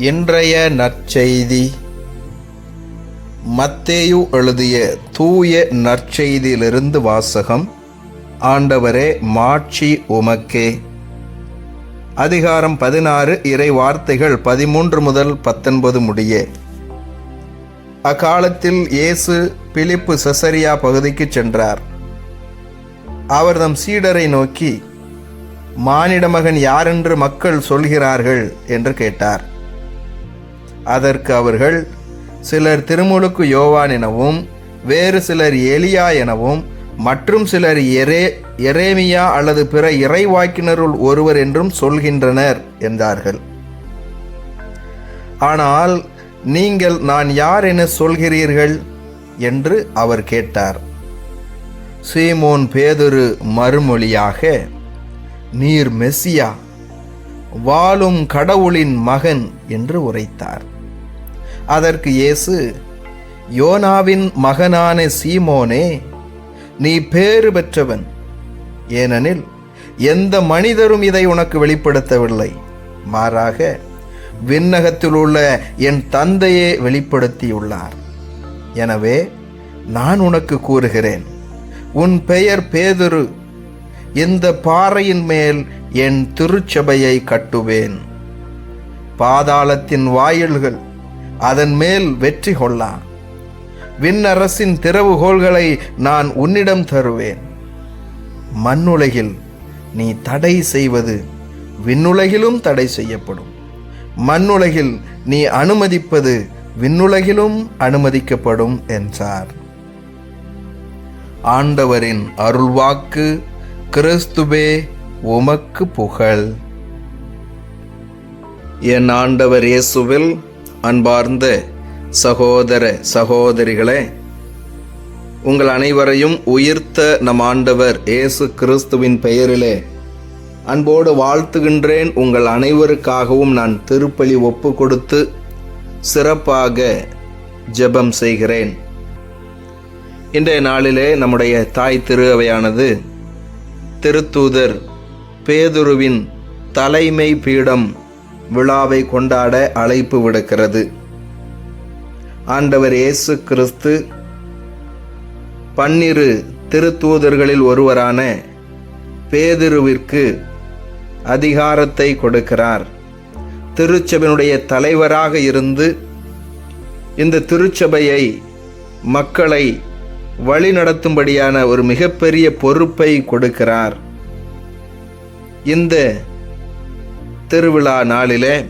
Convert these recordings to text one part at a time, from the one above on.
இன்றைய நற்செய்தி. மத்தேயு எழுதிய தூய நற்செய்தியிலிருந்து வாசகம் ஆண்டவரே மாட்சி உமக்கே. அதிகாரம் பதினாறு இறை வார்த்தைகள் பதிமூன்று முதல் பத்தொன்பது முடிய. அக்காலத்தில் இயேசு பிலிப்பு செசரியா பகுதிக்கு சென்றார். அவர் தம் சீடரை நோக்கி மானிட மகன் யாரென்று மக்கள் சொல்கிறார்கள்? என்று கேட்டார். அதற்கு அவர்கள் சிலர் திருமுழுக்கு யோவான் எனவும் வேறு சிலர் எலியா எனவும் மற்றும் சிலர் எரே எரேமியா அல்லது பிற இறைவாக்கினருள் ஒருவர் என்றும் சொல்கின்றனர் என்றார்கள். ஆனால் நீங்கள் நான் யார் என சொல்கிறீர்கள்? என்று அவர் கேட்டார். சீமோன் பேதுரு மறுமொழியாக நீர் மெஸ்ஸியா வாழும் கடவுளின் மகன் என்று உரைத்தார். அதற்கு இயேசு யோனாவின் மகனான சீமோனே நீ பேறு பெற்றவன். ஏனெனில் எந்த மனிதரும் இதை உனக்கு வெளிப்படுத்தவில்லை. மாறாக விண்ணகத்தில் உள்ள என் தந்தையே வெளிப்படுத்தியுள்ளார். எனவே நான் உனக்கு கூறுகிறேன் உன் பெயர் பேதுரு. இந்த பாறையின் மேல் என் திருச்சபையை கட்டுவேன். பாதாளத்தின் வாயில்கள் அதன் மேல் வெற்றி கொள்ளா. விண்ணரசின் திறவுகோள்களை நான் உன்னிடம் தருவேன். மண்ணுலகில் நீ தடை செய்வது விண்ணுலகிலும் தடை செய்யப்படும். மண்ணுலகில் நீ அனுமதிப்பது விண்ணுலகிலும் அனுமதிக்கப்படும் என்றார். ஆண்டவரின் அருள்வாக்கு கிறிஸ்துவே உமக்கு புகழ். என் ஆண்டவர் இயேசுவில் அன்பார்ந்த சகோதர சகோதரிகளே உங்கள் அனைவரையும் உயிர்த்த நம் ஆண்டவர் இயேசு கிறிஸ்துவின் பெயரிலே அன்போடு வாழ்த்துகின்றேன். உங்கள் அனைவருக்காகவும் நான் திருப்பலி ஒப்பு கொடுத்து சிறப்பாக ஜெபம் செய்கிறேன். இன்றைய நாளிலே நம்முடைய தாய் திருவையானது திருத்தூதர் பேதுருவின் தலைமை பீடம் விழாவை கொண்டாட அழைப்பு விடுக்கிறது. ஆண்டவர் இயேசு கிறிஸ்து பன்னிரு திருத்தூதர்களில் ஒருவரான பேதுருவிற்கு அதிகாரத்தை கொடுக்கிறார். திருச்சபையினுடைய தலைவராக இருந்து இந்த திருச்சபையை மக்களை வழிநடத்தும்படியான ஒரு மிகப்பெரிய பொறுப்பை கொடுக்கிறார். இந்த திருவிழா நாளிலே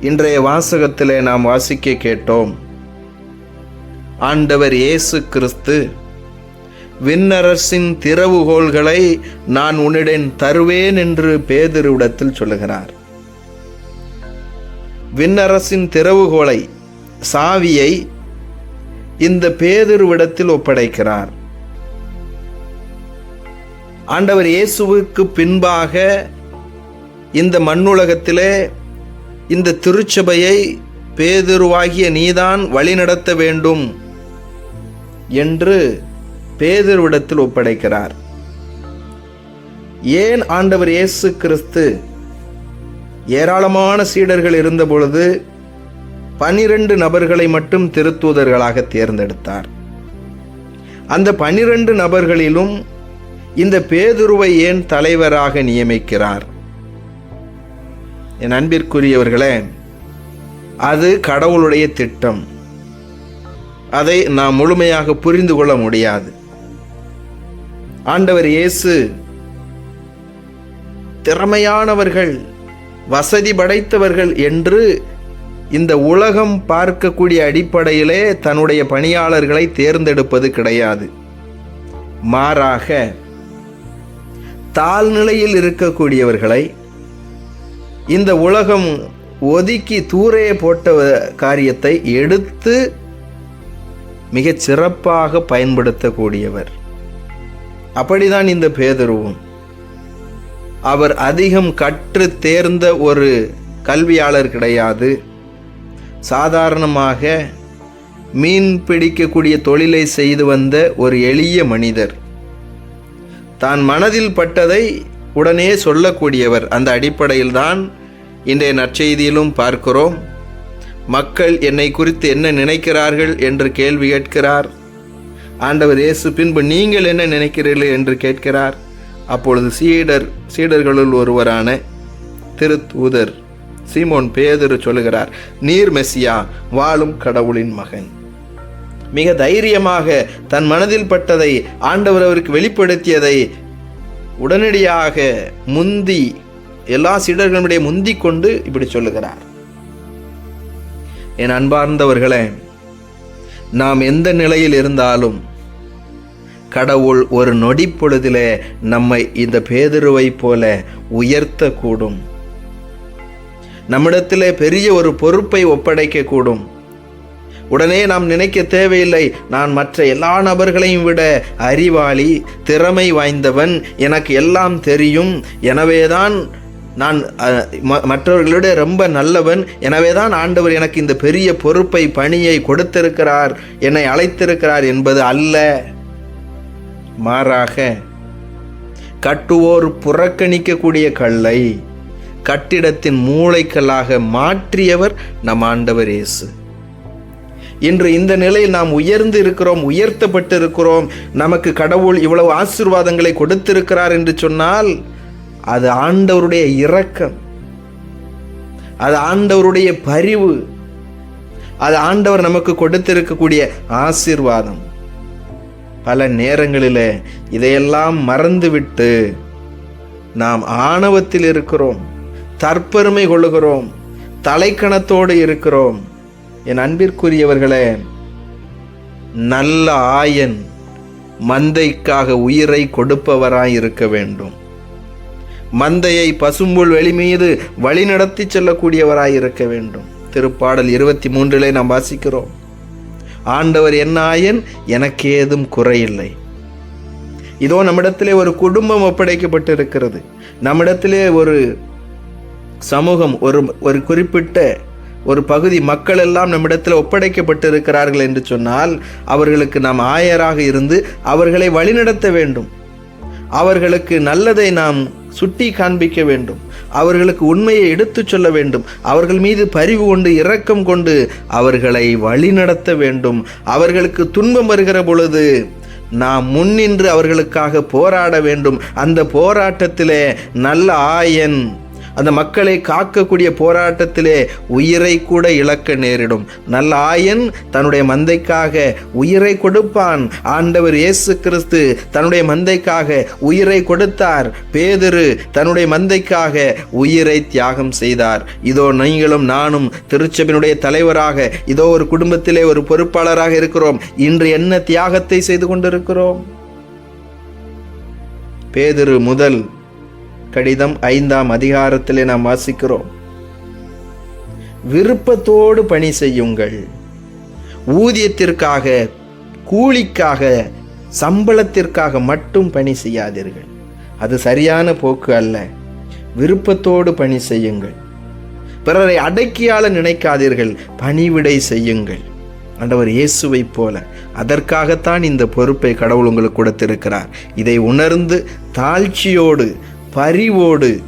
இன்றைய வாசகத்திலே நாம் வாசிக்க கேட்டோம். ஆண்டவர் இயேசு கிறிஸ்து விண்ணரசின் திறவுகோள்களை நான் உன்னிடம் தருவேன் என்று பேதிருவிடத்தில் சொல்லுகிறார். விண்ணரசின் திறவுகோலை சாவியை இந்த பேதிருவிடத்தில் ஒப்படைக்கிறார். ஆண்டவர் இயேசுவுக்கு பின்பாக இந்த மண்ணுலகத்திலே இந்த திருச்சபையை பேதுருவாகிய நீதான் வழிநடத்த வேண்டும் என்று பேதுருவிடத்தில் ஒப்படைக்கிறார். ஏன் ஆண்டவர் இயேசு கிறிஸ்து ஏராளமான சீடர்கள் இருந்தபொழுது பனிரெண்டு நபர்களை மட்டும் திருத்தூதர்களாக தேர்ந்தெடுத்தார். அந்த பனிரெண்டு நபர்களிலும் இந்த பேதுருவை ஏன் தலைவராக நியமிக்கிறார்? என் அன்பிற்குரியவர்களே அது கடவுளுடைய திட்டம். அதை நாம் முழுமையாக புரிந்து கொள்ள முடியாது. ஆண்டவர் இயேசு திறமையானவர்கள் வசதி படைத்தவர்கள் என்று இந்த உலகம் பார்க்கக்கூடிய அடிப்படையிலே தன்னுடைய பணியாளர்களை தேர்ந்தெடுப்பது கிடையாது. மாறாக தாழ்நிலையில் இருக்கக்கூடியவர்களை இந்த உலகம் ஒதுக்கி தூரே போட்ட காரியத்தை எடுத்து மிகச் சிறப்பாக பயன்படுத்தக்கூடியவர். அப்படிதான் இந்த பேதருவும். அவர் அதிகம் கற்று தேர்ந்த ஒரு கல்வியாளர் கிடையாது. சாதாரணமாக மீன் பிடிக்கக்கூடிய தொழிலை செய்து வந்த ஒரு எளிய மனிதர். தான் மனதில் பட்டதை உடனே சொல்லக்கூடியவர். அந்த அடிப்படையில்தான் இன்றைய நற்செய்தியிலும் பார்க்கிறோம். மக்கள் என்னை குறித்து என்ன நினைக்கிறார்கள் என்று கேள்வி கேட்கிறார். ஆண்டவர் இயேசு பின்பு நீங்கள் என்ன நினைக்கிறீர்கள் என்று கேட்கிறார். அப்பொழுது சீடர் சீடர்களுள் ஒருவரான திருத்தூதர் சீமோன் பேதரு சொல்லுகிறார் நீர் மெஸ்ஸியா வாழும் கடவுளின் மகன். மிக தைரியமாக தன் மனதில் பட்டதை ஆண்டவர் அவருக்கு வெளிப்படுத்தியதை உடனடியாக முந்தி எல்லா சீடர்களுடைய முந்தி கொண்டு இப்படி சொல்லுகிறார். என் அன்பார்ந்தவர்களே நாம் எந்த நிலையில் இருந்தாலும் கடவுள் ஒரு நொடி பொழுதிலே நம்மை இந்த பேதுருவை போல உயர்த்தக்கூடும். நம்மிடத்திலே பெரிய ஒரு பொறுப்பை ஒப்படைக்கக்கூடும். உடனே நாம் நினைக்க தேவையில்லை. நான் மற்ற எல்லா நபர்களையும் விட அறிவாளி திறமை வாய்ந்தவன் எனக்கு எல்லாம் தெரியும். எனவேதான் நான் மற்றவர்களோட ரொம்ப நல்லவன். எனவே தான் ஆண்டவர் எனக்கு இந்த பெரிய பொறுப்பை பணியை கொடுத்திருக்கிறார் என்னை அழைத்திருக்கிறார் என்பது அல்ல. மாறாக கட்டுவோர் புறக்கணிக்கக்கூடிய கல்லை கட்டிடத்தின் மூளைக்கல்லாக மாற்றியவர் நம் ஆண்டவர் இயேசு. இன்று இந்த நிலையில் நாம் உயர்ந்து இருக்கிறோம் உயர்த்தப்பட்டு இருக்கிறோம் நமக்கு கடவுள் இவ்வளவு ஆசீர்வாதங்களை கொடுத்திருக்கிறார் என்று சொன்னால் அது ஆண்டவருடைய இரக்கம். அது ஆண்டவருடைய பரிவு. அது ஆண்டவர் நமக்கு கொடுத்திருக்கக்கூடிய ஆசீர்வாதம். பல நேரங்களில் இதையெல்லாம் மறந்துவிட்டு நாம் ஆணவத்தில் இருக்கிறோம் தற்பெருமை கொள்ளுகிறோம் தலைக்கணத்தோடு இருக்கிறோம். என் அன்பிற்குரியவர்களே நல்ல ஆயன் மந்தைக்காக உயிரை கொடுப்பவராய் இருக்க வேண்டும். மந்தையை பசும்புல் வெளி மீது வழிநடத்தி செல்லக்கூடியவராய் இருக்க வேண்டும். திருப்பாடல் இருபத்தி மூன்றிலே நாம் வாசிக்கிறோம் ஆண்டவர் என்ன ஆயன் எனக்கு ஏதும் குறையில்லை. இதோ நம்மிடத்திலே ஒரு குடும்பம் ஒப்படைக்கப்பட்டு இருக்கிறது நம்மிடத்திலே ஒரு சமூகம் ஒரு ஒரு குறிப்பிட்ட ஒரு பகுதி மக்கள் எல்லாம் நம்மிடத்தில் ஒப்படைக்கப்பட்டு இருக்கிறார்கள் என்று சொன்னால் அவர்களுக்கு நாம் ஆயராக இருந்து அவர்களை வழிநடத்த வேண்டும். அவர்களுக்கு நல்லதை நாம் சுட்டி காண்பிக்க வேண்டும். அவர்களுக்கு உண்மையை எடுத்துச் சொல்ல வேண்டும். அவர்கள் மீது பரிவு கொண்டு இரக்கம் கொண்டு அவர்களை வழிநடத்த வேண்டும். அவர்களுக்கு துன்பம் வருகிற பொழுது நாம் முன்னின்று அவர்களுக்காக போராட வேண்டும். அந்த போராட்டத்திலே நல்ல ஆயன் அந்த மக்களை காக்கக்கூடிய போராட்டத்திலே உயிரை கூட இழக்க நேரிடும். நல்ல ஆயன் தன்னுடைய மந்தைக்காக உயிரை கொடுப்பான். ஆண்டவர் இயேசு கிறிஸ்து தன்னுடைய மந்தைக்காக உயிரை கொடுத்தார். பேதுரு தன்னுடைய மந்தைக்காக உயிரை தியாகம் செய்தார். இதோ நீங்களும் நானும் திருச்சபினுடைய தலைவராக இதோ ஒரு குடும்பத்திலே ஒரு பொறுப்பாளராக இருக்கிறோம். இன்று என்ன தியாகத்தை செய்து கொண்டிருக்கிறோம்? பேதுரு முதல் கடிதம் ஐந்தாம் அதிகாரத்திலே நாம் வாசிக்கிறோம். விருப்பத்தோடு பணி செய்யுங்கள். ஊதியத்திற்காக கூலிக்காக சம்பளத்திற்காக மட்டும் பணி செய்யாதீர்கள். அது சரியான போக்கு அல்ல. விருப்பத்தோடு பணி செய்யுங்கள். பிறரை அடக்கியால நினைக்காதீர்கள். பணிவிடை செய்யுங்கள். ஆண்டவர் இயேசுவைப் போல அதற்காகத்தான் இந்த பொறுப்பை கடவுள் உங்களுக்கு கொடுத்திருக்கிறார். இதை உணர்ந்து தாழ்ச்சியோடு பரிவோடு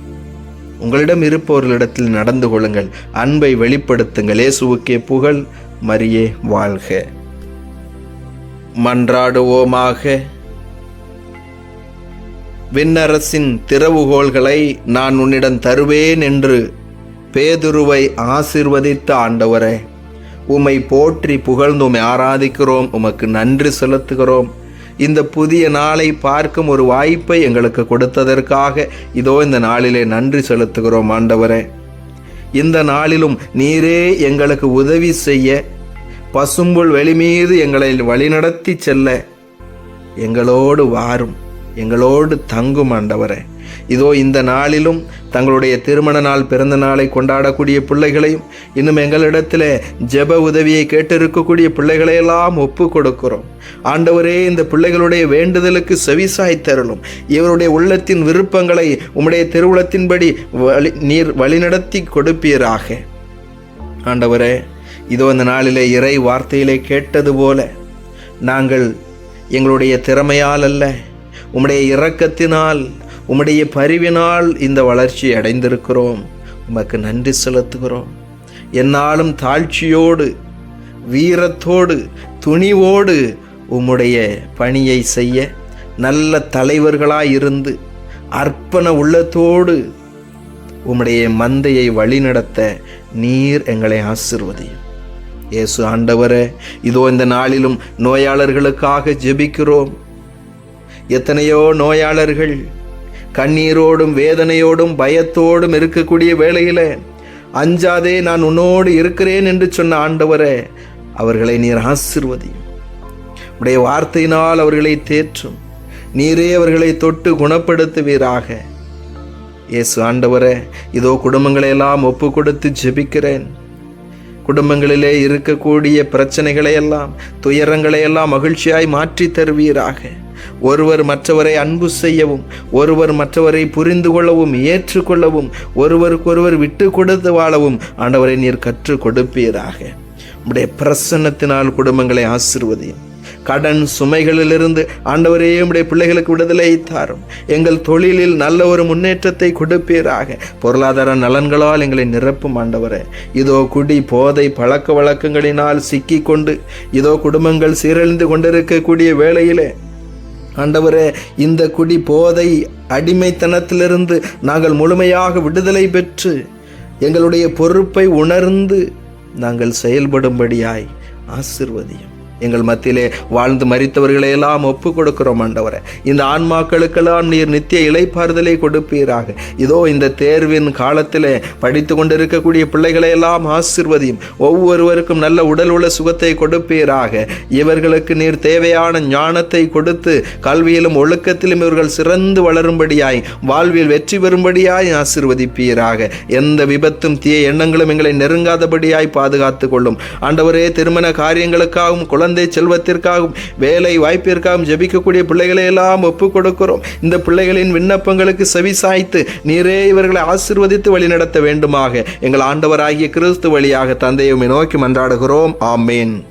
உங்களிடம் இருப்பவர்களிடத்தில் நடந்து கொள்ளுங்கள். அன்பை வெளிப்படுத்துங்கள். இயேசுவுக்கே புகழ் மரியே வாழ்க. மன்றாடுவோமாக. விண்ணரசின் திறவுகோள்களை நான் உன்னிடம் தருவேன் என்று பேதுருவை ஆசிர்வதித்த ஆண்டவரே உம்மை போற்றி புகழ்ந்து உம்மை ஆராதிக்கிறோம். உமக்கு நன்றி செலுத்துகிறோம். இந்த புதிய நாளை பார்க்கும் ஒரு வாய்ப்பை எங்களுக்கு கொடுத்ததற்காக இதோ இந்த நாளிலே நன்றி செலுத்துகிறோம் ஆண்டவரே. இந்த நாளிலும் நீரே எங்களுக்கு உதவி செய்ய பசும்புல் வெளிமீது எங்களை வழிநடத்தி செல்ல எங்களோடு வாரும் எங்களோடு தங்கும் ஆண்டவரே. இதோ இந்த நாளிலும் தங்களுடைய திருமண நாள் பிறந்த நாளை கொண்டாடக்கூடிய பிள்ளைகளையும் இன்னும் எங்களிடத்தில் ஜெப உதவியை கேட்டிருக்கக்கூடிய பிள்ளைகளையெல்லாம் ஒப்பு கொடுக்கிறோம். ஆண்டவரே இந்த பிள்ளைகளுடைய வேண்டுதலுக்கு செவிசாய் தரலும் இவருடைய உள்ளத்தின் விருப்பங்களை உம்முடைய திருவுளத்தின்படி வழி நீர் வழிநடத்தி கொடுப்பீராக. ஆண்டவரே இதோ இந்த நாளிலே இறை வார்த்தையிலே கேட்டது போல நாங்கள் எங்களுடைய திறமையால் அல்ல உம்முடைய இரக்கத்தினால் உம்முடைய பரிவினால் இந்த வளர்ச்சி அடைந்திருக்கிறோம். உமக்கு நன்றி செலுத்துகிறோம். என்னாலும் தாழ்ச்சியோடு வீரத்தோடு துணிவோடு உம்முடைய பணியை செய்ய நல்ல தலைவர்களாய் இருந்து அர்ப்பண உள்ளத்தோடு உம்முடைய மந்தையை வழிநடத்த நீர் எங்களை ஆசிர்வதியும். இயேசு ஆண்டவரே இதோ இந்த நாளிலும் நோயாளர்களுக்காக ஜெபிக்கிறோம். எத்தனையோ நோயாளர்கள் கண்ணீரோடும் வேதனையோடும் பயத்தோடும் இருக்கக்கூடிய வேளையில் அஞ்சாதே நான் உன்னோடு இருக்கிறேன் என்று சொன்ன ஆண்டவரே அவர்களை நீர் ஆசிர்வதியும். உடைய வார்த்தையினால் அவர்களை தேற்றும். நீரே அவர்களை தொட்டு குணப்படுத்துவீராக. இயேசு ஆண்டவரே இதோ குடும்பங்களை எல்லாம் ஒப்பு கொடுத்து ஜெபிக்கிறேன். குடும்பங்களிலே இருக்கக்கூடிய பிரச்சனைகளையெல்லாம் துயரங்களையெல்லாம் துயரங்களை எல்லாம் மகிழ்ச்சியாய் மாற்றி தருவீராக. ஒருவர் மற்றவரை அன்பு செய்யவும் ஒருவர் மற்றவரை புரிந்து கொள்ளவும் ஏற்றுக்கொள்ளவும் ஒருவருக்கொருவர் விட்டு கொடுத்து வாழவும் ஆண்டவரை நீர் கற்றுக் கொடுப்பீராக. உடைய பிரசன்னத்தினால் குடும்பங்களை ஆசிர்வதியும். கடன் சுமைகளிலிருந்து ஆண்டவரே உடைய பிள்ளைகளுக்கு விடுதலை தாரும். எங்கள் தொழிலில் நல்ல ஒரு முன்னேற்றத்தை கொடுப்பீராக. பொருளாதார நலன்களால் எங்களை நிரப்பும் ஆண்டவரே. இதோ குடி போதை பழக்க வழக்கங்களினால் சிக்கி கொண்டு இதோ குடும்பங்கள் சீரழிந்து கொண்டிருக்கக்கூடிய வேளையிலே ஆண்டவரே இந்த குடி போதை அடிமைத்தனத்திலிருந்து நாங்கள் முழுமையாக விடுதலை பெற்று எங்களுடைய பொறுப்பை உணர்ந்து நாங்கள் செயல்படும்படியாய் ஆசிர்வதியும். எங்கள் மத்தியிலே வாழ்ந்து மறித்தவர்களை எல்லாம் ஒப்பு கொடுக்கிறோம் ஆண்டவரே. இந்த ஆன்மாக்களுக்கெல்லாம் நீர் நித்திய இலைப்பாறுதலை கொடுப்பீராக. இதோ இந்த தேர்வின் காலத்திலே படித்து கொண்டிருக்கக்கூடிய பிள்ளைகளை எல்லாம் ஆசிர்வதியும். ஒவ்வொருவருக்கும் நல்ல உடல் உள்ள சுகத்தை கொடுப்பீராக. இவர்களுக்கு நீர் தேவையான ஞானத்தை கொடுத்து கல்வியிலும் ஒழுக்கத்திலும் இவர்கள் சிறந்து வளரும்படியாய் வாழ்வில் வெற்றி பெறும்படியாய் ஆசிர்வதிப்பீராக. எந்த விபத்தும் தீய எண்ணங்களும் எங்களை நெருங்காதபடியாய் பாதுகாத்து கொள்ளும். ஆண்டவரே திருமண காரியங்களுக்காகவும் குழந்தை செல்வத்திற்காகவும் வேலை வாய்ப்பிற்காகவும் ஜெபிக்கக்கூடிய பிள்ளைகளை எல்லாம் ஒப்புக் கொடுக்கிறோம் இந்த பிள்ளைகளின் விண்ணப்பங்களுக்கு செவி சாய்த்து நீரே இவர்களை ஆசிர்வதித்து வழிநடத்த வேண்டுமாக. எங்கள் ஆண்டவராகிய கிறிஸ்து வழியாக தந்தையுமே நோக்கி மன்றாடுகிறோம். ஆமேன்.